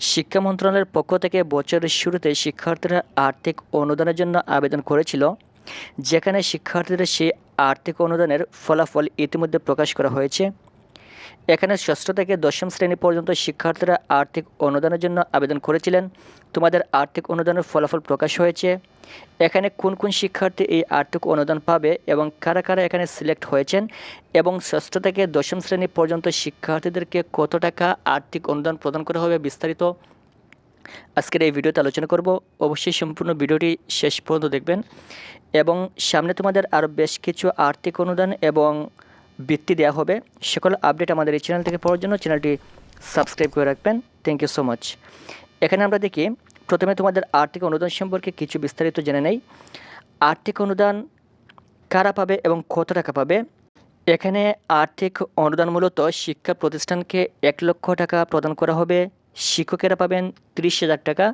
শিক্ষা মন্ত্রণালয়ের পক্ষ থেকে বছরের শুরুতে শিক্ষার্থীরা আর্থিক অনুদানের জন্য আবেদন করেছিল, যেখানে শিক্ষার্থীদের সেই আর্থিক অনুদানের ফলাফল ইতিমধ্যে প্রকাশ করা হয়েছে। এখানে ষষ্ঠ থেকে দশম শ্রেণি পর্যন্ত শিক্ষার্থীরা আর্থিক অনুদানের জন্য আবেদন করেছিলেন। তোমাদের আর্থিক অনুদানের ফলাফল প্রকাশ হয়েছে। এখানে কোন কোন শিক্ষার্থী এই আর্থিক অনুদান পাবে এবং কারা কারা এখানে সিলেক্ট হয়েছেন এবং ষষ্ঠ থেকে দশম শ্রেণি পর্যন্ত শিক্ষার্থীদেরকে কত টাকা আর্থিক অনুদান প্রদান করা হবে বিস্তারিত আজকের এই ভিডিওতে আলোচনা করব। অবশ্যই সম্পূর্ণ ভিডিওটি শেষ পর্যন্ত দেখবেন। এবং সামনে তোমাদের আরও বেশ কিছু আর্থিক অনুদান এবং বৃত্তি দেওয়া হবে। সকল আপডেট আমাদের এই চ্যানেল থেকে পাওয়ার জন্য চ্যানেলটি সাবস্ক্রাইব করে রাখবেন। থ্যাংক ইউ সো মাচ এখানে আমরা দেখি, প্রথমে তোমাদের আর্থিক অনুদান সম্পর্কে কিছু বিস্তারিত জেনে নেই। আর্থিক অনুদান কারা পাবে এবং কত টাকা পাবে? এখানে আর্থিক অনুদান মূলত শিক্ষা প্রতিষ্ঠানকে এক লক্ষ টাকা প্রদান করা হবে। শিক্ষকেরা পাবেন তিরিশ হাজার টাকা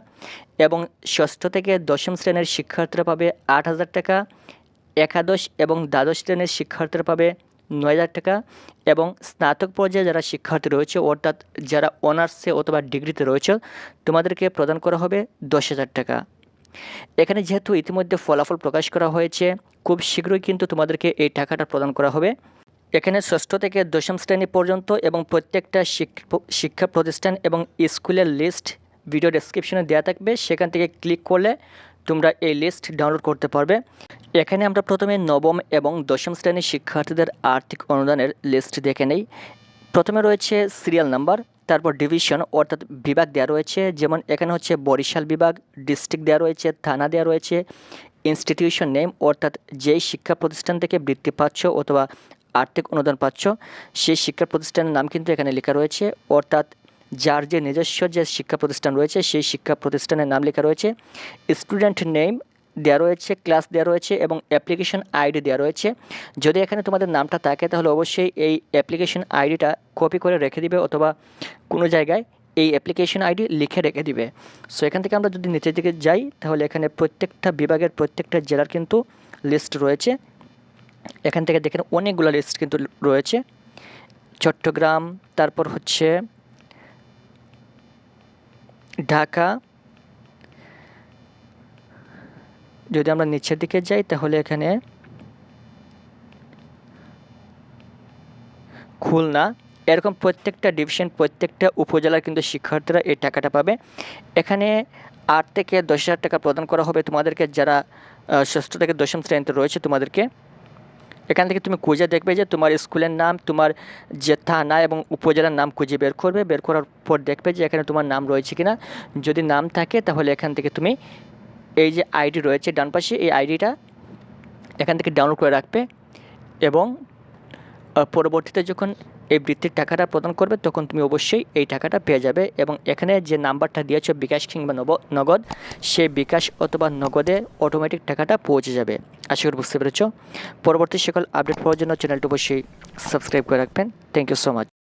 এবং ষষ্ঠ থেকে দশম শ্রেণির শিক্ষার্থীরা পাবে আট হাজার টাকা। একাদশ এবং দ্বাদশ শ্রেণির শিক্ষার্থীরা পাবে নয় হাজার টাকা এবং স্নাতক পর্যায়ে যারা শিক্ষার্থী রয়েছে, অর্থাৎ যারা অনার্সে অথবা ডিগ্রিতে রয়েছে, তোমাদেরকে প্রদান করা হবে দশ হাজার টাকা। এখানে যেহেতু ইতিমধ্যে ফলাফল প্রকাশ করা হয়েছে, খুব শীঘ্রই কিন্তু তোমাদেরকে এই টাকাটা প্রদান করা হবে। এখানে ষষ্ঠ থেকে দশম শ্রেণি পর্যন্ত এবং প্রত্যেকটা শিক- শিক্ষা প্রতিষ্ঠান এবং স্কুলের লিস্ট ভিডিও ডেসক্রিপশনে দেওয়া থাকবে। সেখান থেকে ক্লিক করলে তোমরা এই লিস্ট ডাউনলোড করতে পারবে। এখানে আমরা প্রথমে নবম এবং দশম শ্রেণির শিক্ষার্থীদের আর্থিক অনুদানের লিস্ট দেখে নেই। প্রথমে রয়েছে সিরিয়াল নাম্বার তারপর ডিভিশন অর্থাৎ বিভাগ দেওয়া রয়েছে। যেমন এখানে হচ্ছে বরিশাল বিভাগ ডিস্ট্রিক্ট দেওয়া রয়েছে, থানা দেওয়া রয়েছে ইনস্টিটিউশন নেম অর্থাৎ যেই শিক্ষা প্রতিষ্ঠান থেকে বৃত্তি পাচ্ছ অথবা আর্থিক অনুদান পাচ্ছ, সেই শিক্ষা প্রতিষ্ঠানের নাম কিন্তু এখানে লেখা রয়েছে। অর্থাৎ যার যে নিজস্ব যে শিক্ষা প্রতিষ্ঠান রয়েছে, সেই শিক্ষা প্রতিষ্ঠানের নাম লেখা রয়েছে। স্টুডেন্ট নেম দেওয়া রয়েছে ক্লাস দেওয়া রয়েছে এবং অ্যাপ্লিকেশন আইডি দেওয়া রয়েছে। যদি এখানে তোমাদের নামটা থাকে, তাহলে অবশ্যই এই অ্যাপ্লিকেশন আইডিটা কপি করে রেখে দিবে অথবা কোনো জায়গায় এই অ্যাপ্লিকেশন আইডি লিখে রেখে দিবে। সো এখান থেকে আমরা যদি নিচের দিকে যাই, তাহলে এখানে প্রত্যেকটা বিভাগের প্রত্যেকটা জেলার কিন্তু লিস্ট রয়েছে। এখান থেকে দেখেন অনেকগুলো লিস্ট কিন্তু রয়েছে। চট্টগ্রাম, তারপর হচ্ছে ঢাকা যদি আমরা নিচের দিকে যাই, তাহলে এখানে খুলনা, এরকম প্রত্যেকটা ডিভিশন প্রত্যেকটা উপজেলার কিন্তু শিক্ষার্থীরা এই টাকাটা পাবে। এখানে আট থেকে দশ হাজার টাকা প্রদান করা হবে তোমাদেরকে, যারা ষষ্ঠ থেকে দশম শ্রেণীতে রয়েছে তোমাদেরকে। এখান থেকে তুমি খুঁজে দেখবে যে তোমার স্কুলের নাম, তোমার যে থানা এবং উপজেলার নাম খুঁজে বের করবে। বের করার পর দেখবে যে এখানে তোমার নাম রয়েছে কিনা। যদি নাম থাকে, তাহলে এখান থেকে তুমি এই যে আইডি রয়েছে, ডান পাশে এই আইডিটা এখান থেকে ডাউনলোড করে রাখবে এবং পরবর্তীতে যখন এই বৃত্তির টাকাটা প্রদান করবে, তখন তুমি অবশ্যই এই টাকাটা পেয়ে যাবে এবং এখানে যে নাম্বারটা দিয়েছ, বিকাশ কিংবা নব, নগদ সেই বিকাশ অথবা নগদে অটোমেটিক টাকাটা পৌঁছে যাবে। আশা করি বুঝতে পেরেছ। পরবর্তী সকল আপডেট পাওয়ার জন্য চ্যানেলটি অবশ্যই সাবস্ক্রাইব করে রাখবেন। Thank you so much